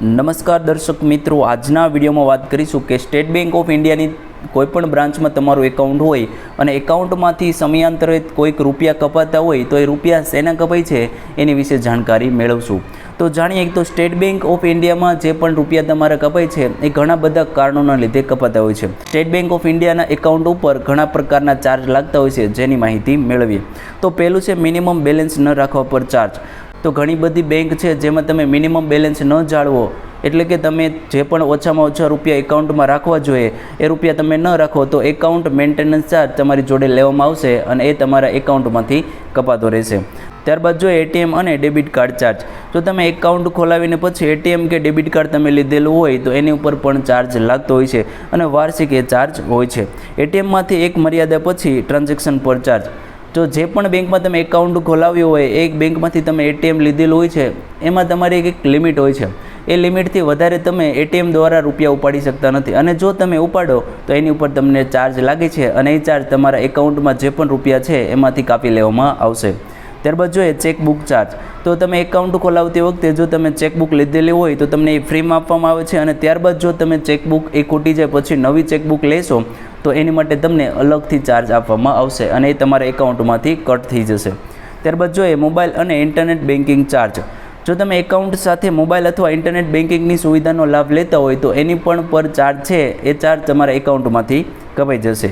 નમસ્કાર દર્શક મિત્રો, આજના વિડીયોમાં વાત કરીશું કે સ્ટેટ બેંક ઓફ ઇન્ડિયાની કોઈપણ બ્રાન્ચમાં તમારું એકાઉન્ટ હોય અને એકાઉન્ટમાંથી સમયાંતરે કોઈક રૂપિયા કપાતા હોય તો એ રૂપિયા શેના કપાય છે એની વિશે જાણકારી મેળવશું. તો જાણીએ તો સ્ટેટ બેંક ઓફ ઇન્ડિયામાં જે પણ રૂપિયા તમારા કપાય છે, એ ઘણા બધા કારણોના લીધે કપાતા હોય છે. સ્ટેટ બેંક ઓફ ઇન્ડિયાના એકાઉન્ટ ઉપર ઘણા પ્રકારના ચાર્જ લાગતા હોય છે, જેની માહિતી મેળવીએ. તો પહેલું છે, મિનિમમ બેલેન્સ ન રાખવા પર ચાર્જ. તો ઘણી બધી બેંક છે જેમાં તમે મિનિમમ બેલેન્સ ન જાળવો. એટલે કે તમે જે પણ ઓછામાં ઓછા રૂપિયા એકાઉન્ટમાં રાખવા જોઈએ, એ રૂપિયા તમે ન રાખો તો એકાઉન્ટ મેન્ટેનન્સ ચાર્જ તમારી જોડે લેવામાં આવશે અને એ તમારા એકાઉન્ટમાંથી કપાતો રહેશે. ત્યારબાદ જો એટીએમ અને ડેબિટ કાર્ડ ચાર્જ જો તમે એકાઉન્ટ ખોલાવીને પછી એટીએમ કે ડેબિટ કાર્ડ તમે લીધેલું હોય તો એની ઉપર પણ ચાર્જ લાગતો હોય છે અને વાર્ષિક એ ચાર્જ હોય છે. એટીએમમાંથી એક મર્યાદા પછી ટ્રાન્ઝેક્શન પર ચાર્જ તો જે પણ બેંકમાં તમે એકાઉન્ટ ખોલાવ્યું હોય, એક બેંકમાંથી તમે એટીએમ લીધેલું હોય છે, એમાં તમારી એક લિમિટ હોય છે. એ લિમિટથી વધારે તમે એટીએમ દ્વારા રૂપિયા ઉપાડી શકતા નથી. અને જો તમે ઉપાડો, તો એની ઉપર તમને ચાર્જ લાગે છે અને એ ચાર્જ તમારા એકાઉન્ટમાં જે પણ રૂપિયા છે, એમાંથી કાપી લેવામાં આવશે. ત્યારબાદ જોઈએ ચેકબુક ચાર્જ તો તમે એકાઉન્ટ ખોલાવતી વખતે જો તમે ચેકબુક લીધેલી હોય, તો તમને એ ફ્રીમાં આપવામાં આવે છે અને ત્યારબાદ જો તમે ચેકબુક એ ખૂટી જાય, પછી નવી ચેકબુક લેશો તો એની માટે તમને અલગથી ચાર્જ આપવામાં આવશે અને એ તમારા એકાઉન્ટમાંથી કટ થઈ જશે. ત્યારબાદ જોઈએ મોબાઈલ અને ઇન્ટરનેટ બેન્કિંગ ચાર્જ જો તમે એકાઉન્ટ સાથે મોબાઈલ અથવા ઇન્ટરનેટ બેન્કિંગની સુવિધાનો લાભ લેતા હોય તો એની પણ પર ચાર્જ છે, એ ચાર્જ તમારા એકાઉન્ટમાંથી કપાઈ જશે.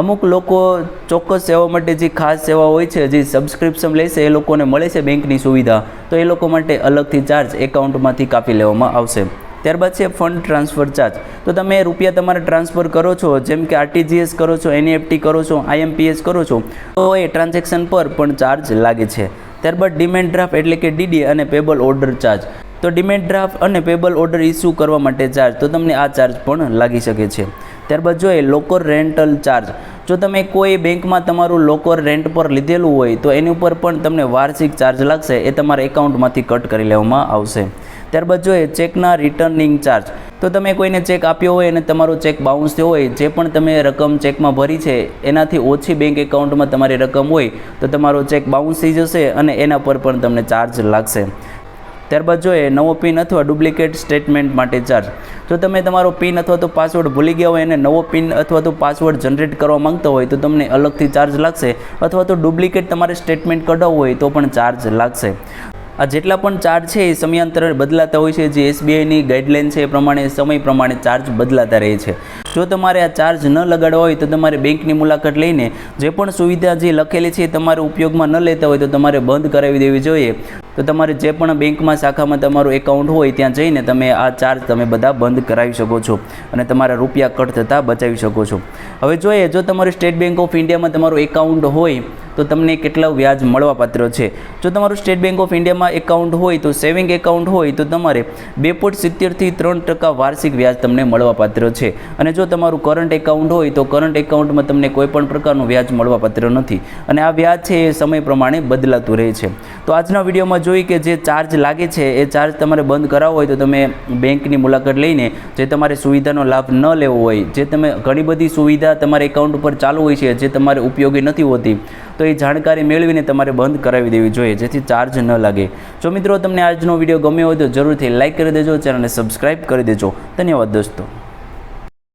અમુક લોકો ચોક્કસ સેવા માટે જે ખાસ સેવા હોય છે, જે સબસ્ક્રિપ્શન લેશે, એ લોકોને મળે છે બેંકની સુવિધા, તો એ લોકો માટે અલગથી ચાર્જ એકાઉન્ટમાંથી કાપી લેવામાં આવશે. ત્યારબાદ છે ફંડ ટ્રાન્સફર ચાર્જ. તો તમે રૂપિયા તમારે ટ્રાન્સફર કરો છો, જેમ કે આરટીજીએસ કરો છો, એનઈએફટી કરો છો, આઈએમપીએસ કરો છો, તો એ ટ્રાન્ઝેક્શન પર પણ ચાર્જ લાગે છે. ત્યારબાદ ડિમેન્ડ ડ્રાફ્ટ એટલે કે ડીડી અને પેબલ ઓર્ડર ચાર્જ. તો ડિમેન્ડ ડ્રાફ્ટ અને પેબલ ઓર્ડર ઇસ્યુ કરવા માટે ચાર્જ, તો તમને આ ચાર્જ પણ લાગી શકે છે. ત્યારબાદ જોઈએ લોકર રેન્ટલ ચાર્જ. જો તમે કોઈ બેંકમાં તમારું લોકર રેન્ટ પર લીધેલું હોય, તો એની ઉપર પણ તમને વાર્ષિક ચાર્જ લાગશે, એ તમારા એકાઉન્ટમાંથી કટ કરી લેવામાં આવશે. ત્યારબાદ જોઈએ ચેકના રિટર્નિંગ ચાર્જ તો તમે કોઈને ચેક આપ્યો હોય અને તમારો ચેક બાઉન્સ થયો હોય, જે પણ તમે રકમ ચેકમાં ભરી છે, એનાથી ઓછી બેંક એકાઉન્ટમાં તમારી રકમ હોય, તો તમારો ચેક બાઉન્સ થઈ જશે અને એના પર પણ તમને ચાર્જ લાગશે. ત્યારબાદ જોઈએ નવો પિન અથવા ડુપ્લિકેટ સ્ટેટમેન્ટ માટે ચાર્જ જો તમે તમારો પિન અથવા તો પાસવર્ડ ભૂલી ગયા હોય અને નવો પિન અથવા તો પાસવર્ડ જનરેટ કરવા માંગતા હોય, તો તમને અલગથી ચાર્જ લાગશે. અથવા તો ડુપ્લિકેટ તમારે સ્ટેટમેન્ટ કઢાવવું હોય તો પણ ચાર્જ લાગશે. આ જેટલા પણ ચાર્જ છે એ સમયાંતરે બદલાતા હોય છે, જે એસબીઆઈની ગાઈડલાઇન છે એ પ્રમાણે, સમય પ્રમાણે ચાર્જ બદલાતા રહે છે. જો તમારે આ ચાર્જ ન લગાડવા હોય તો તમારે બેંકની મુલાકાત લઈને જે પણ સુવિધા જે લખેલી છે એ તમારે ઉપયોગમાં ન લેતા હોય તો તમારે બંધ કરાવી દેવી જોઈએ. તો તમારે જે પણ બેંકમાં, શાખામાં તમારું એકાઉન્ટ હોય ત્યાં જઈને તમે આ ચાર્જ તમે બધા બંધ કરાવી શકો છો અને તમારા રૂપિયા કટ થતાં બચાવી શકો છો. હવે જોઈએ, જો તમારું સ્ટેટ બેંક ઓફ ઇન્ડિયામાં તમારું એકાઉન્ટ હોય તો તમને કેટલા વ્યાજ મળવાપાત્ર છે? જો તમારું સ્ટેટ બેંક ઓફ ઇન્ડિયામાં એકાઉન્ટ હોય તો સેવિંગ એકાઉન્ટ હોય તો તમારે બે પોઈન્ટ સિત્તેરથી ત્રણ ટકા વાર્ષિક વ્યાજ તમને મળવાપાત્ર છે. અને જો તમારું કરંટ એકાઉન્ટ હોય તો કરંટ એકાઉન્ટમાં તમને કોઈપણ પ્રકારનું વ્યાજ મળવાપાત્ર નથી. અને આ વ્યાજ છે એ સમય પ્રમાણે બદલાતું રહે છે. તો આજના વિડીયોમાં જોઈ કે જે ચાર્જ લાગે છે, એ ચાર્જ તમારે બંધ કરાવવો હોય તો તમે બેંકની મુલાકાત લઈને જે તમારે સુવિધાનો લાભ ન લેવો હોય, જે તમે ઘણી બધી સુવિધા તમારા એકાઉન્ટ ઉપર ચાલુ હોય છે, જે તમારે ઉપયોગી નથી હોતી તો એ જાણકારી મેળવીને તમારે બંધ કરાવી દેવી જોઈએ, જેથી ચાર્જ ન લાગે. જો મિત્રો તમને આજનો વીડિયો ગમ્યો હોય તો જરૂરથી લાઇક કરી દેજો ચેનલને સબસ્ક્રાઈબ કરી દેજો. ધન્યવાદ દોસ્તો.